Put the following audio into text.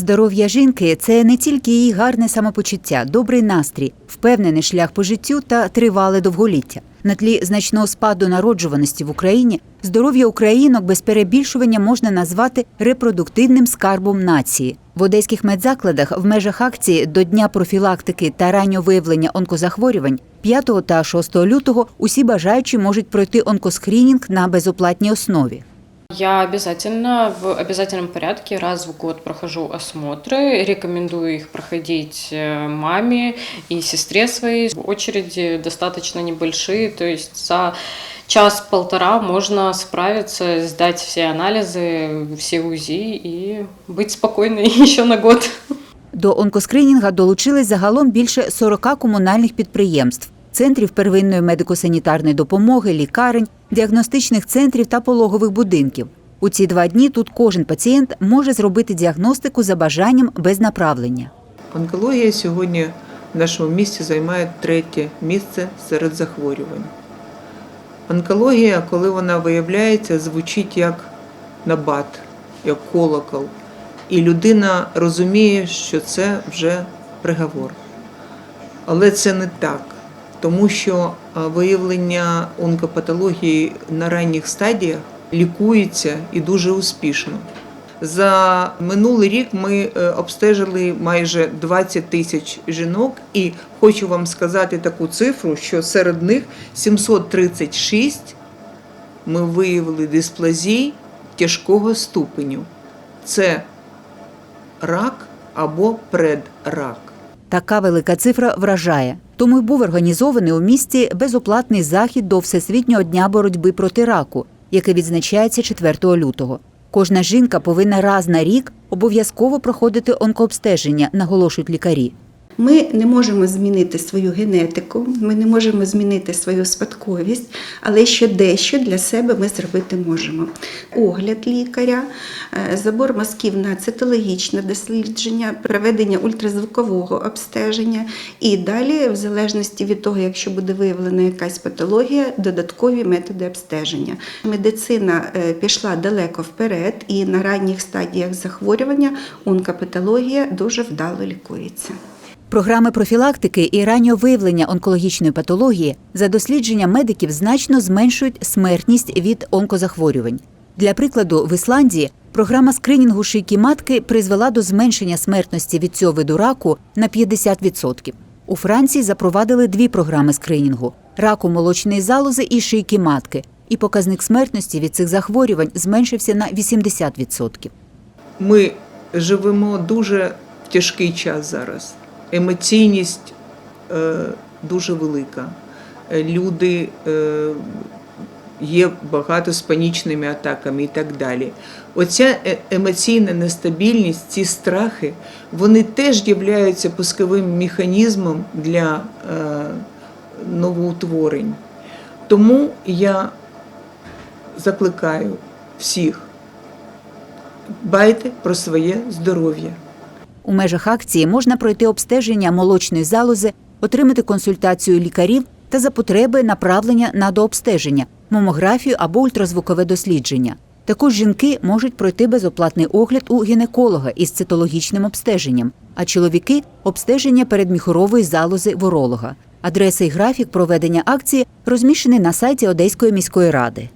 Здоров'я жінки це не тільки її гарне самопочуття, добрий настрій, впевнений шлях по життю та тривале довголіття. На тлі значного спаду народжуваності в Україні здоров'я українок без перебільшування можна назвати репродуктивним скарбом нації. В одеських медзакладах в межах акції до дня профілактики та раннього виявлення онкозахворювань 5 та 6 лютого усі бажаючі можуть пройти онкоскрінінг на безоплатній основі. Я обязательно в обязательном порядке раз в год прохожу осмотры. Рекомендую их проходить э, маме и сестре своей. Очереди достаточно небольшие, то есть за час-полтора можно справиться, сдать все анализы, все УЗИ и быть спокойной еще на год. До онкоскринінга долучились загалом більше 40 комунальних підприємств, центрів первинної медико-санітарної допомоги, лікарень, діагностичних центрів та пологових будинків. У ці два дні тут кожен пацієнт може зробити діагностику за бажанням без направлення. Онкологія сьогодні в нашому місті займає третє місце серед захворювань. Онкологія, коли вона виявляється, звучить як набат, як колокол. І людина розуміє, що це вже приговор. Але це не так, тому що виявлення онкопатології на ранніх стадіях лікується і дуже успішно. За минулий рік ми е, обстежили майже 20 тисяч жінок, і хочу вам сказати таку цифру, що серед них 736 ми виявили дисплазій тяжкого ступеню. Це рак або предрак. Така велика цифра вражає. Тому й був організований у місті безоплатний захід до Всесвітнього дня боротьби проти раку, який відзначається 4 лютого. Кожна жінка повинна раз на рік обов'язково проходити онкообстеження, наголошують лікарі. Ми не можемо змінити свою генетику, ми не можемо змінити свою спадковість, але що дещо для себе ми зробити можемо. Огляд лікаря, е, забор мазків на цитологічне дослідження, проведення ультразвукового обстеження і далі, в залежності від того, якщо буде виявлена якась патологія, додаткові методи обстеження. Медицина е, пішла далеко вперед, і на ранніх стадіях захворювання онкопатологія дуже вдало лікується. Програми профілактики і раннього виявлення онкологічної патології за дослідженням медиків значно зменшують смертність від онкозахворювань. Для прикладу, в Ісландії програма скринінгу шийки матки призвела до зменшення смертності від цього виду раку на 50%. У Франції запровадили дві програми скринінгу раку молочної залози і шийки матки. І показник смертності від цих захворювань зменшився на 80%. Ми живемо дуже в тяжкий час зараз. Емоційність е, дуже велика. Е, Люди е, є багато з панічними атаками і так далі. Оця емоційна нестабільність, ці страхи, вони теж являються пусковим механізмом для новоутворень. Тому я закликаю всіх дбайте про своє здоров'я. У межах акції можна пройти обстеження молочної залози, отримати консультацію лікарів та за потреби направлення на дообстеження, мамографію або ультразвукове дослідження. Також жінки можуть пройти безоплатний огляд у гінеколога із цитологічним обстеженням, а чоловіки обстеження передміхорової залози в уролога. Адреса і графік проведення акції розміщені на сайті Одеської міської ради.